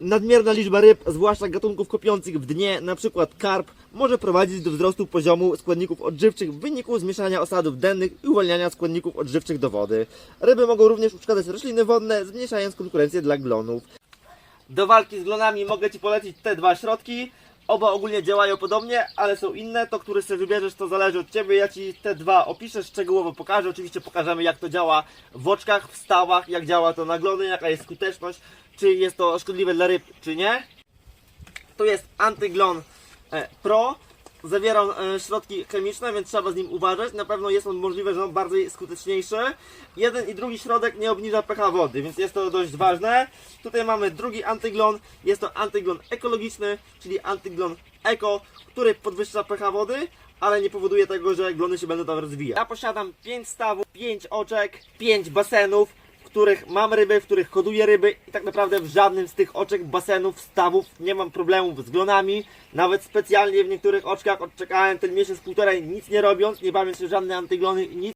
Nadmierna liczba ryb, zwłaszcza gatunków kopiących w dnie, np. karp, może prowadzić do wzrostu poziomu składników odżywczych w wyniku zmieszania osadów dennych i uwalniania składników odżywczych do wody. Ryby mogą również uszkadzać rośliny wodne, zmniejszając konkurencję dla glonów. Do walki z glonami mogę Ci polecić te dwa środki. Oba ogólnie działają podobnie, ale są inne. To, który sobie wybierzesz, to zależy od Ciebie. Ja Ci te dwa opiszę, szczegółowo pokażę. Oczywiście pokażemy, jak to działa w oczkach, w stawach, jak działa to na glony, jaka jest skuteczność, czy jest to szkodliwe dla ryb, czy nie. Tu jest Antyglon e, Pro. Zawiera on, e, środki chemiczne, więc trzeba z nim uważać. Na pewno jest on możliwe, że on bardziej skuteczniejszy. Jeden i drugi środek nie obniża pH wody, więc jest to dość ważne. Tutaj mamy drugi antyglon. Jest to antyglon ekologiczny, czyli antyglon eko, który podwyższa pH wody, ale nie powoduje tego, że glony się będą tam rozwijać. Ja posiadam 5 stawów, 5 oczek, 5 basenów, których mam ryby, w których hoduję ryby i tak naprawdę w żadnym z tych oczek, basenów, stawów nie mam problemów z glonami. Nawet specjalnie w niektórych oczkach odczekałem ten miesiąc, półtorej nic nie robiąc, nie bawiąc się żadne antyglony i nic.